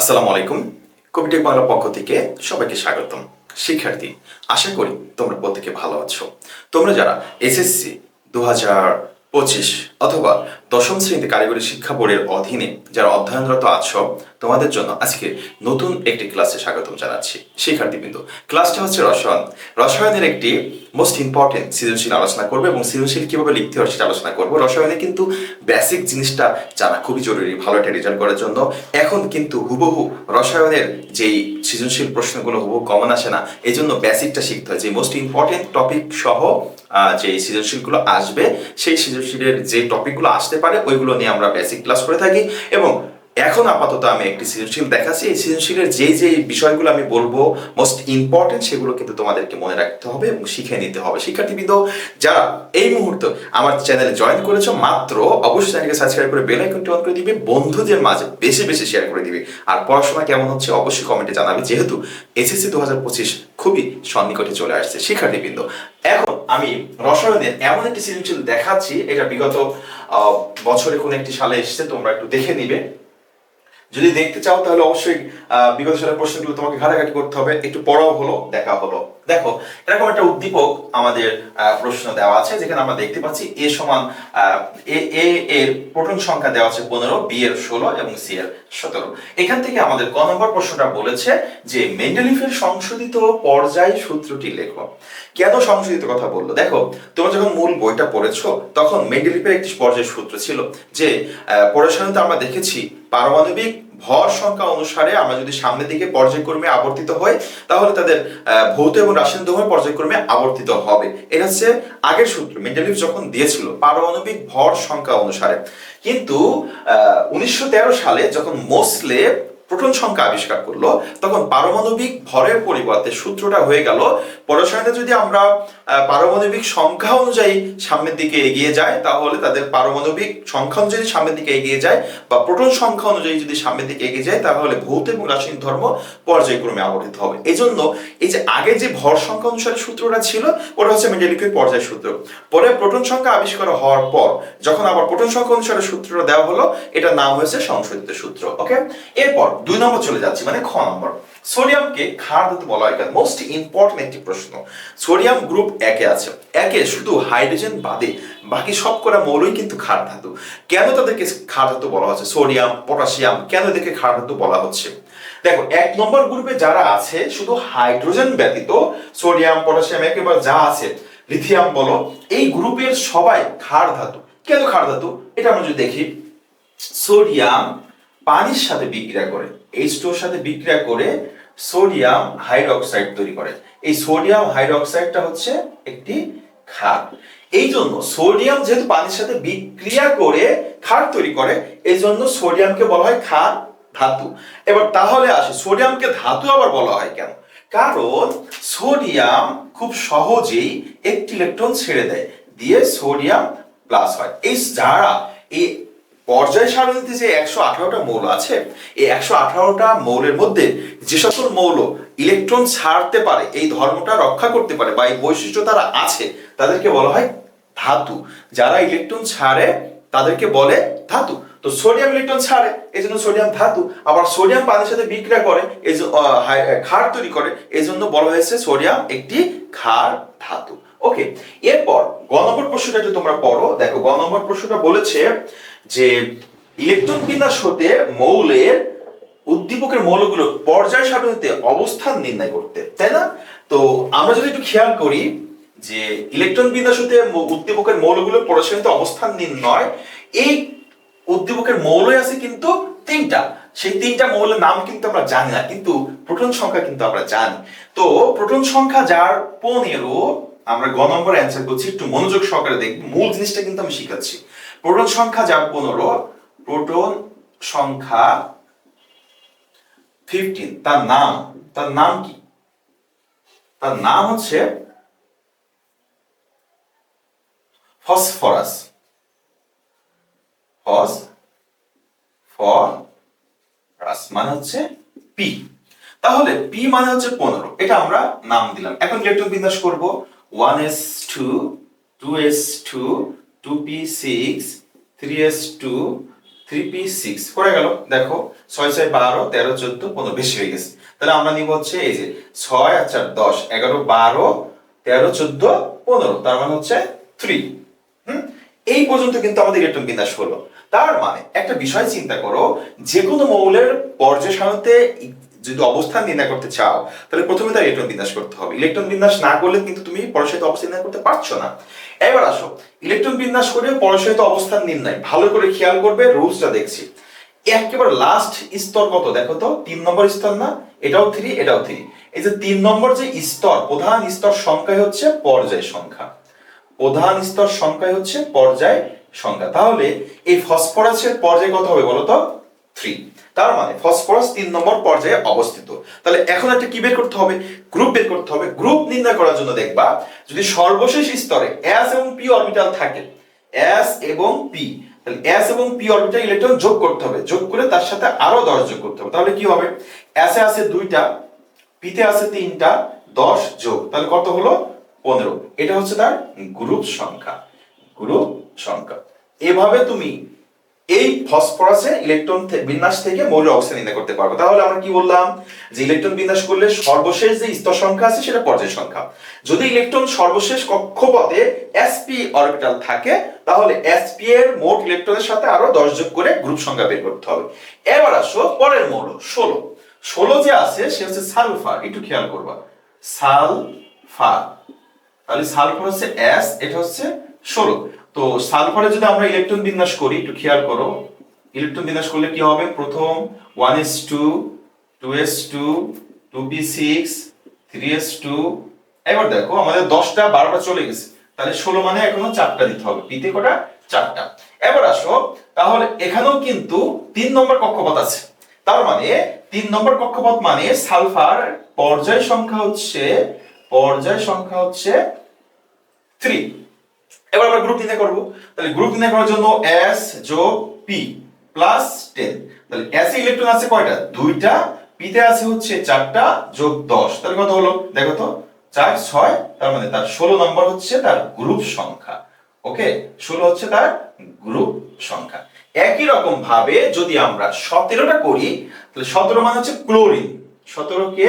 আসসালামু আলাইকুম। কবিটেক বাংলা পক্ষ থেকে সবাইকে স্বাগতম। শিক্ষার্থী, আশা করি তোমরা প্রত্যেকে ভালো আছো। তোমরা যারা এসএসসি দু হাজার পঁচিশ অথবা দশম শ্রেণীতে কারিগরি শিক্ষা বোর্ডের অধীনে যারা অধ্যয়নরত আছো, তোমাদের জন্য আজকে নতুন একটি ক্লাসে স্বাগতম জানাচ্ছি শিক্ষার্থীবৃন্দ। ক্লাসটা হচ্ছে রসায়ন। রসায়নের একটি মোস্ট ইম্পর্টেন্ট সৃজনশীল আলোচনা করব এবং সৃজনশীল কীভাবে লিখতে হয় সেটা আলোচনা করব। রসায়নে কিন্তু বেসিক জিনিসটা জানা খুবই জরুরি, ভালো একটা রেজাল্ট করার জন্য। এখন কিন্তু হুবহু রসায়নের যেই সৃজনশীল প্রশ্নগুলো হুবহু কমন আসে না। এই জন্য বেসিকটা শিখতে হয়। যে মোস্ট ইম্পর্টেন্ট টপিক সহ যে সৃজনশীলগুলো আসবে, সেই সৃজনশীলের যে টপিকগুলো আসতে পারে, ওইগুলো নিয়ে আমরা বেসিক ক্লাস করে থাকি এবং এখন আপাতত আমি একটি সৃজনশীল দেখাচ্ছি। এই সৃজনশীলের যে যে বিষয়গুলো আমি বলব মোস্ট ইম্পর্টেন্ট সেগুলো কিন্তু তোমাদেরকে মনে রাখতে হবে এবং শিখে নিতে হবে। শিক্ষার্থীবৃন্দ, যারা এই মুহূর্তে আমার চ্যানেলে জয়েন করেছ, মাত্র অবশ্যই চ্যানেলকে সাবস্ক্রাইব করে বেল আইকনটি অন করে দিবে, বন্ধুদের মাঝে বেশি বেশি শেয়ার করে দিবে। আর পড়াশোনা কেমন হচ্ছে অবশ্যই কমেন্টে জানাবে, যেহেতু এসএসসি দু হাজার পঁচিশ খুবই সন্নিকটে চলে আসছে। শিক্ষার্থীবৃন্দ, এখন আমি রসায়নের এমন একটি সৃজনশীল দেখাচ্ছি, এটা বিগত বছরে কোন একটি সালে এসেছে, তোমরা একটু দেখে নিবে। যদি দেখতে চাও, তাহলে অবশ্যই বিগত সালের প্রশ্নগুলো তোমাকে ঘাটাঘাটি করতে হবে। একটু পড়াও হলো, দেখা হলো। দেখো, এরকম একটা উদ্দীপক আমাদের প্রশ্ন দেওয়া আছে, যেখানে আমরা দেখতে পাচ্ছি এ সমান এ এর প্রোটন সংখ্যা দেওয়া আছে পনেরো, বি এর ষোলো এবং সি এর সতেরো। এখান থেকে আমাদের ক নম্বর প্রশ্নটা বলেছে যে মেন্ডেলিফের সংশোধিত পর্যায় সূত্রটি লেখো। কেন সংশোধিত কথা বলল? দেখো, তোমরা যখন মূল বইটা পড়েছো, তখন মেন্ডেলিফের একটি পর্যায় সূত্র ছিল যে পড়াশোনাতে আমরা দেখেছি পারমাণবিক ভর সংখ্যা অনুসারে আমরা যদি সামনের দিকে পর্যায়ক্রমে আবর্তিত হই, তাহলে তাদের ভৌত এবং রাসায়নিক ধর্মের পর্যায়ক্রমে আবর্তিত হবে। এটা হচ্ছে আগের সূত্র। মেন্ডেলিফ যখন দিয়েছিল পারমাণবিক ভর সংখ্যা অনুসারে। কিন্তু উনিশশো তেরো সালে যখন মোসলে প্রোটন সংখ্যা আবিষ্কার করল, তখন পারমাণবিক ভরের পরিবর্তে সূত্রটা হয়ে গেল পরসায়নে যদি আমরা পারমাণবিক সংখ্যা অনুযায়ী সামনের দিকে এগিয়ে যায়, তাহলে তাদের পারমাণবিক সংখ্যা অনুযায়ী সামনের দিকে এগিয়ে যায় বা প্রোটন সংখ্যা অনুযায়ী যদি সামনের দিকে এগিয়ে যায়, তাহলে ভৌত এবং রাসায়নিক ধর্ম পর্যায়ক্রমে আবর্তিত হবে। এই জন্য এই যে আগে যে ভর সংখ্যা অনুসারে সূত্রটা ছিল, ওটা হচ্ছে মেন্ডেলিফের পর্যায় সূত্র। পরে প্রোটন সংখ্যা আবিষ্কার হওয়ার পর, যখন আবার প্রোটন সংখ্যা অনুসারে সূত্রটা দেওয়া হলো, এটার নাম হয়েছে সংশোধিত সূত্র ওকে এরপর দুই নম্বর চলে যাচ্ছি মানে খ নম্বর। সোডিয়ামকে ক্ষার ধাতু বলা হয় মোস্ট ইম্পর্টেন্ট একটি প্রশ্ন। সোডিয়াম গ্রুপ একে আছে। একে শুধু হাইড্রোজেন বাদে বাকি সব করা মৌলই কিন্তু ক্ষার ধাতু। কেন তাদেরকে ক্ষার ধাতু বলা হচ্ছে? সোডিয়াম, পটাশিয়াম, কেন এদেরকে ক্ষার ধাতু বলা হচ্ছে? দেখো, এক নম্বর গ্রুপে যারা আছে, শুধু হাইড্রোজেন ব্যতীত সোডিয়াম, পটাশিয়াম, একেবারে যা আছে লিথিয়াম বলো, এই গ্রুপের সবাই ক্ষার ধাতু। কেন ক্ষার ধাতু? এটা আমরা যদি দেখি, সোডিয়াম পানির সাথে বিক্রিয়া করে এইচ এর সাথে বিক্রিয়া করে সোডিয়াম হাইড্রোক্সাইড তৈরি করে। এই সোডিয়াম হাইড্রোক্সাইডটা হচ্ছে একটি ক্ষার। এই জন্য সোডিয়াম যেহেতু পানির সাথে বিক্রিয়া করে ক্ষার তৈরি করে, এই জন্য সোডিয়ামকে বলা হয় ক্ষার ধাতু। এবার তাহলে আসে, সোডিয়ামকে ধাতু আবার বলা হয় কেন? কারণ সোডিয়াম খুব সহজেই একটি ইলেকট্রন ছেড়ে দেয়, দিয়ে সোডিয়াম প্লাস হয়। এই যারা এই পর্যায় সারণীতে যে একশো আঠারোটা মৌল আছে, এই একশো আঠারোটা মৌলের মধ্যে যে সকল মৌল ইলেকট্রন ছাড়তে পারে, এই ধর্মটা রক্ষা করতে পারে বা এই বৈশিষ্ট্য তারা আছে, তাদেরকে বলা হয় ধাতু। যারা ইলেকট্রন ছাড়ে, তাদেরকে বলে ধাতু। তো সোডিয়াম ইলেকট্রন ছাড়ে, এই জন্য সোডিয়াম ধাতু। আবার সোডিয়াম পানির সাথে বিক্রিয়া করে, এই ক্ষার তৈরি করে, এই জন্য বলা হয়েছে সোডিয়াম একটি ক্ষার ধাতু। ওকে এরপর গ নম্বর প্রশ্নটা একটু তোমরা পড়ো। দেখো গ নম্বর প্রশ্নটা বলেছে যে, ইলেকট্রন বিন্যাস হতে মৌলের উদ্দীপকের মৌলগুলো পর্যায় সারণীতে অবস্থান নির্ণয় করতে, তাই না? তো আমরা যদি একটু খেয়াল করি যে, ইলেকট্রন বিন্যাস হতে উদ্দীপকের মৌলগুলো পর্যায় সারণীতে অবস্থান নির্ণয়, এই উদ্দীপকের মৌলই আছে কিন্তু তিনটা। সেই তিনটা মৌলের নাম কিন্তু আমরা জানি না, কিন্তু প্রোটন সংখ্যা কিন্তু আমরা জানি। তো প্রোটন সংখ্যা যার পনেরো আমরা গ নম্বর অ্যান্সার করছি, একটু মনোযোগ সহকারে দেখব। মূল জিনিসটা কিন্তু আমি শিখাচ্ছি। প্রোটন সংখ্যা যার পনেরো, প্রোটন সংখ্যা ফিফটিন তার নাম তার নাম কি? তার নাম হচ্ছে ফসফরাস। ফস ফরাস মানে হচ্ছে পি তাহলে পি মানে হচ্ছে পনেরো। এটা আমরা নাম দিলাম। এখন ইলেকট্রন বিন্যাস করব। One S two two S two two P six three S two three P six করে গেল। দেখো, ছয় ছয় বারো, তেরো চোদ্দ, পনেরো। বেশি হয়ে গেছে। তাহলে আমরা নিব হচ্ছে এই যে ছয় আর চার দশ, এগারো বারো, তেরো চোদ্দ, পনেরো। তার মানে হচ্ছে থ্রি হুম? এই পর্যন্ত কিন্তু আমাদের ইলেকট্রন বিন্যাস হলো তার মানে একটা বিষয় চিন্তা করো যে কোনো মৌলের পর্যায় সারণীতে যদি অবস্থান নির্ণয় করতে চাও, তাহলে প্রথমে তার ইলেকট্রন বিন্যাস করতে হবে। ইলেকট্রন বিন্যাস না করলে কিন্তু তুমি পরসারিত অবস্থান নির্ণয় করতে পারছ না। এবার আসো ইলেকট্রন বিন্যাস করে পরসারিত অবস্থান নির্ণয়। ভালো করে খেয়াল করবে রুলসটা দেখছি। একেবারে লাস্ট স্তর কত? দেখো তো, তিন নম্বর স্তর না? এটাও থ্রি এটাও থ্রি এই যে তিন নম্বর যে স্তর, প্রধান স্তর সংখ্যাই হচ্ছে পর্যায় সংখ্যা। প্রধান স্তর সংখ্যাই হচ্ছে পর্যায় সংখ্যা। তাহলে এই ফসফরাসের পর্যায় কত হবে বলো তো? থ্রি তার মানে ফসফরাস তিন নম্বর পর্যায়ে অবস্থিত। তাহলে এখন একটা কি বের করতে হবে? গ্রুপ বের করতে হবে। গ্রুপ নির্ণয় করার জন্য দেখবা, যদি সর্বশেষ স্তরে এস এবং পি অরবিটাল থাকে এস এবং পি তাহলে এস এবং পি অরবিটাল ইলেকট্রন যোগ করতে হবে। যোগ করে তার সাথে আরও দশ যোগ করতে হবে। তাহলে কি হবে? এস এ আছে দুইটা পিতে আছে তিনটা, দশ যোগ। তাহলে কত হলো? পনেরো। এটা হচ্ছে তার গ্রুপ সংখ্যা। গ্রুপ সংখ্যা। এভাবে তুমি এই ফসফরাসে ইলেকট্রন বিন্যাস থেকে মৌলের অবস্থান নির্ণয় করতে পারবে। তাহলে আমরা কি বললাম? যে ইলেকট্রন বিন্যাস করলে সর্বশেষ যে স্তর সংখ্যা আছে, সেটা পর্যায় সংখ্যা। যদি ইলেকট্রন সর্বশেষ কক্ষপথে এসপি অরবিটাল থাকে, তাহলে sp এর মোট ইলেকট্রনের সাথে আরও দশ যোগ করে গ্রুপ সংখ্যা বের করতে হবে। এবার আসো পরের মৌল, ষোলো। ষোলো যে আছে, সে হচ্ছে সালফার। একটু খেয়াল করবা। সালফার। তাহলে সালফার হচ্ছে এস এটা হচ্ছে ষোলো। তো সালফারে যদি আমরা ইলেকট্রন বিন্যাস করি, একটু খেয়াল করো, ইলেকট্রন বিন্যাস করলে কি হবে? প্রথম one S two two S two two B six three S two এবার দেখো, আমাদের দশটা, বারোটা চলে গেছে। তাহলে ষোলো মানে এখনও চারটা দিতে হবে। পিতে কটা? চারটা। এবার আসো, তাহলে এখানেও কিন্তু তিন নম্বর কক্ষপথ আছে। তার মানে তিন নম্বর কক্ষপথ মানে সালফার পর্যায় সংখ্যা হচ্ছে পর্যায় সংখ্যা হচ্ছে থ্রি এবার আমরা গ্রুপ নির্ণয় করব। তাহলে গ্রুপ নির্ণয় করার জন্য এস যোগ পি প্লাস টেন তাহলে এস ইলেকট্রন আছে কয়টা? দুইটা। পিতে আছে হচ্ছে চারটা যোগ দশ। তাহলে কত হলো? দেখো তো, চার, ছয়, তার মানে তার ষোলো নম্বর হচ্ছে তার গ্রুপ সংখ্যা। ওকে ষোলো হচ্ছে তার গ্রুপ সংখ্যা। একই রকম ভাবে যদি আমরা সতেরোটা করি, তাহলে সতেরো মানে হচ্ছে ক্লোরিন সতেরো কে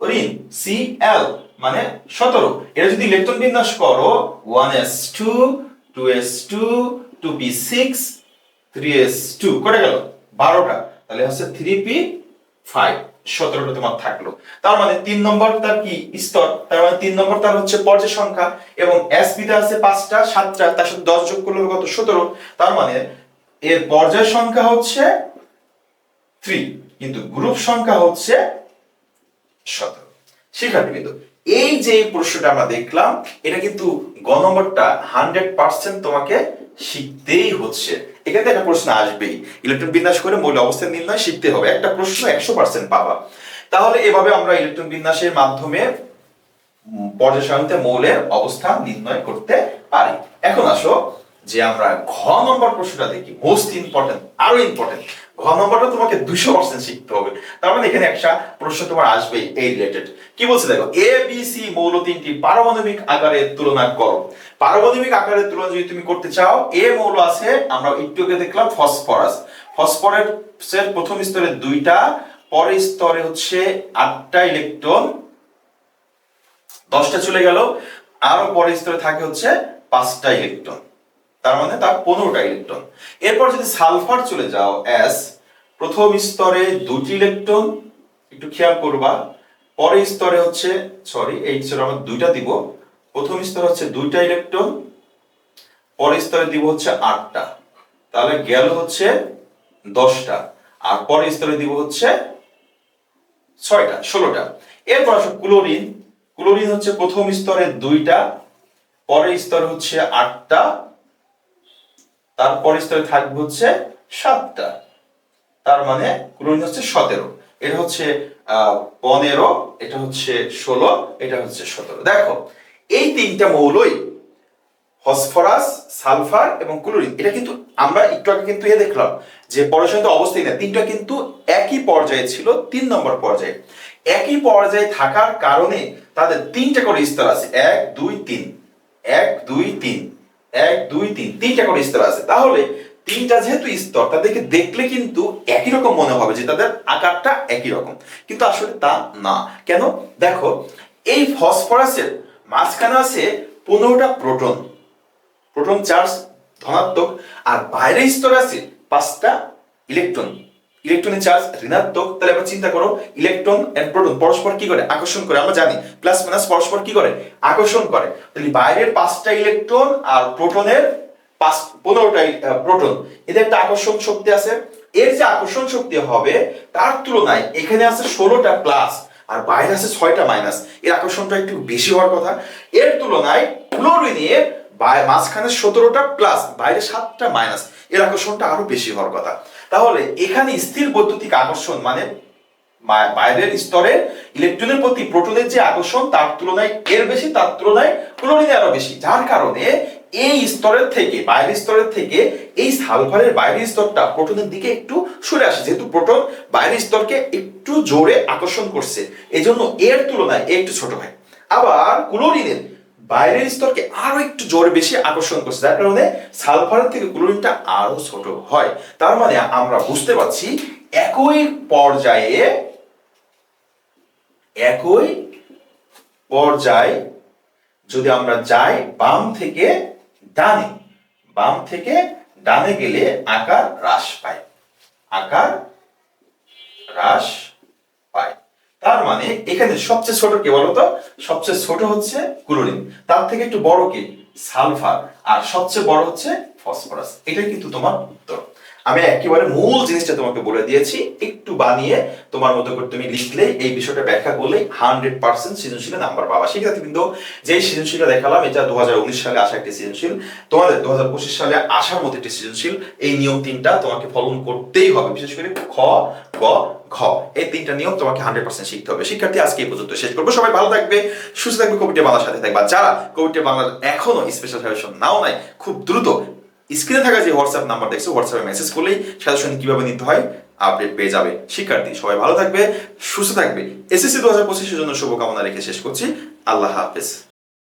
ক্লোরিন সি এল মানে সতেরো। এটা যদি ইলেকট্রন বিন্যাস করো one S two two S two two P six three S two করে গেল? বারোটা। তাহলে হচ্ছে থ্রি পি ফাইভ সতেরোটা তোমার থাকল। তার মানে তিন নম্বর তার কি? স্তর। তার মানে তিন নম্বর তার হচ্ছে পর্যায় সংখ্যা, এবং এস পিতে আছে পাঁচটা, সাতটা, তার সাথে দশ যোগ করলে কত? সতেরো। তার মানে এর পর্যায় সংখ্যা হচ্ছে থ্রি কিন্তু গ্রুপ সংখ্যা হচ্ছে সতেরো। শিক্ষার্থীবৃন্দ এই যে প্রশ্নটা আমরা দেখলাম, এটা কিন্তু গ হান্ড্রেড পার্সেন্ট তোমাকে শিখতেই হচ্ছে। এখান একটা প্রশ্ন আসবেই। ইলেকট্রন বিন্যাস করে মৌল অবস্থান নির্ণয় শিখতে হবে। একটা প্রশ্ন একশো পার্সেন্ট পাবা। তাহলে এভাবে আমরা ইলেকট্রন বিন্যাসের মাধ্যমে পর্যায় মৌলের অবস্থান নির্ণয় করতে পারি। এখন আসো যে আমরা ঘ নম্বর প্রশ্নটা দেখি। মোস্ট ইম্পর্টেন্ট আরও ইম্পর্টেন্ট ঘ নম্বরটা তোমাকে দুইশো পার্সেন্ট শিখতে হবে। তার মানে এখানে একটা প্রশ্ন তোমার আসবেই, এই রিলেটেড কি বলছে দেখো? এ বি সি মৌল তিনটি পারমাণবিক আকারে তুলনা করো। পারমাণবিক আকারের তুলনা যদি তুমি করতে চাও এ মৌল আছে, আমরা একটু আগে দেখলাম ফসফরাস। ফসফরাসের প্রথম স্তরে দুইটা, পরের স্তরে হচ্ছে আটটা ইলেকট্রন। দশটা চলে গেল, আরও পরের স্তরে থাকে হচ্ছে পাঁচটা ইলেকট্রন। তার মানে তার পনেরোটা ইলেকট্রন। এরপর যদি সালফার চলে যাও এস প্রথম স্তরে দুটি ইলেকট্রন, একটু খেয়াল করবা। পরের স্তরে হচ্ছে সরি এই স্তরে আমরা দুইটা দিব। প্রথম স্তরে হচ্ছে দুইটা ইলেকট্রন, পরের স্তরে দিব হচ্ছে আটটা। তাহলে গেল হচ্ছে দশটা, আর পরের স্তরে দিব হচ্ছে ছয়টা, ষোলোটা। এরপর আসো ক্লোরিন। ক্লোরিন হচ্ছে প্রথম স্তরে দুইটা, পরের স্তরে হচ্ছে আটটা তারপরের স্তরে থাকবে হচ্ছে সাতটা। তার মানে ক্লোরিন হচ্ছে সতেরো। এটা হচ্ছে পনেরো, এটা হচ্ছে ষোলো, এটা হচ্ছে সতেরো। দেখো, এই তিনটা মৌলই ফসফরাস, সালফার এবং ক্লোরিন, এটা কিন্তু আমরা একটু আগে কিন্তু এ দেখলাম যে পরশান্ত অবস্থায় না। তিনটা কিন্তু একই পর্যায়ে ছিল, তিন নম্বর পর্যায়ে। একই পর্যায়ে থাকার কারণে তাদের তিনটা করে স্তর আছে। এক, দুই, তিন। এক, দুই, তিন। এক, দুই, তিন, তিনটা করে স্তর আছে। তাহলে তিনটা যেহেতু স্তর, তাদেরকে দেখলে কিন্তু একই রকম মনে হবে যে তাদের আকারটা একই রকম। কিন্তু আসলে তা না। কেন? দেখো, এই ফসফরাসের মাঝখানে আছে পনেরোটা প্রোটন। প্রোটন চার্জ ধনাত্মক, আর বাইরের স্তরে আছে পাঁচটা ইলেকট্রন। ইলেকট্রনের চার্জ ঋণাত্মক। তাহলে এবার চিন্তা করো ইলেকট্রন এন্ড প্রোটন পরস্পর কি করে? আকর্ষণ করে, আমরা জানি। প্লাস মাইনাস পরস্পর কি করে? আকর্ষণ করে। তাহলে বাইরের পাঁচটা ইলেকট্রন আর প্রোটনের পাঁচ, পনেরোটা প্রোটন এদের একটা আকর্ষণ শক্তি আছে। এর যে আকর্ষণ শক্তি হবে, তার তুলনায় এখানে আছে ষোলোটা প্লাস আর বাইরে আছে ছয়টা মাইনাস এর আকর্ষণটা একটু বেশি হওয়ার কথা। এর তুলনায় ক্লোরিনের বাই- মাঝখানে সতেরোটা প্লাস বাইরে সাতটা মাইনাস এর আকর্ষণটা আরও বেশি হওয়ার কথা। তাহলে এখানে স্থির বৈদ্যুতিক আকর্ষণ মানে বাইরের স্তরে ইলেকট্রনের প্রতি প্রোটনের যে আকর্ষণ, তার তুলনায় এর বেশি, তার তুলনায় ক্লোরিনে আরও বেশি। যার কারণে এই স্তরের থেকে, বাইরের স্তরের থেকে এই সালফারের বাইরের স্তরটা প্রোটনের দিকে একটু সরে আসে। যেহেতু প্রোটন বাইরের স্তরকে একটু জোরে আকর্ষণ করছে এই জন্য এর তুলনায় একটু ছোট হয়। আবার ক্লোরিনের বাইরের স্তরকে আরও একটু জোরে বেশি আকর্ষণ করছে, যার কারণে সালফারের থেকে ক্লোরিনটা আরও ছোট হয়। তার মানে আমরা বুঝতে পারছি একই পর্যায়ে, একই পর্যায় যদি আমরা যাই বাম থেকে ডানে, বাম থেকে ডানে গেলে আকার হ্রাস পায়। আকার হ্রাস পায়। তার মানে এখানে সবচেয়ে ছোট কে বলতো? সবচেয়ে ছোট হচ্ছে ক্লোরিন। তার থেকে একটু বড় কি? সালফার। আর সবচেয়ে বড় হচ্ছে ফসফরাস। এটাই কিন্তু তোমার উত্তর। আমি একেবারে মূল জিনিসটা তোমাকে বলে দিয়েছি, একটু বানিয়ে তোমার মতো করে তুমি লিখলে এই বিষয়টা ব্যাখ্যা করলেই হান্ড্রেড পার্সেন্ট সৃজনশীলে নাম্বার পাবা। সেক্ষেত্রে কিন্তু যে সৃজনশীলটা দেখালাম, এটা দু সালে আসা একটি সৃজনশীল। তোমাদের দু সালে আসার মতো একটি সৃজনশীল। এই নিয়ম তিনটা তোমাকে ফলন করতেই হবে, বিশেষ করে খ, গ, ঘ। এই তিনটা নিয়ম তোমাকে হান্ড্রেড পার্সেন্ট শিখতে হবে। শিক্ষার্থী, আজকে এই পর্যন্ত শেষ করব। সবাই ভালো থাকবে, সুস্থ থাকবে, কবিটি বাংলার সাথে থাকবে। যারা কবিটি বাংলার এখনও স্পেশাল সাজেশন নাও নাই খুব দ্রুত স্ক্রিনে থাকা যে হোয়াটসঅ্যাপ নাম্বার দেখছ হোয়াটসঅ্যাপে মেসেজ করলেই সঙ্গে কীভাবে নিতে হয় আপডেট পেয়ে যাবে শিক্ষার্থী। সবাই ভালো থাকবে, সুস্থ থাকবে। এসএসসি দু হাজার পঁচিশের জন্য শুভকামনা রেখে শেষ করছি। আল্লাহ হাফেজ।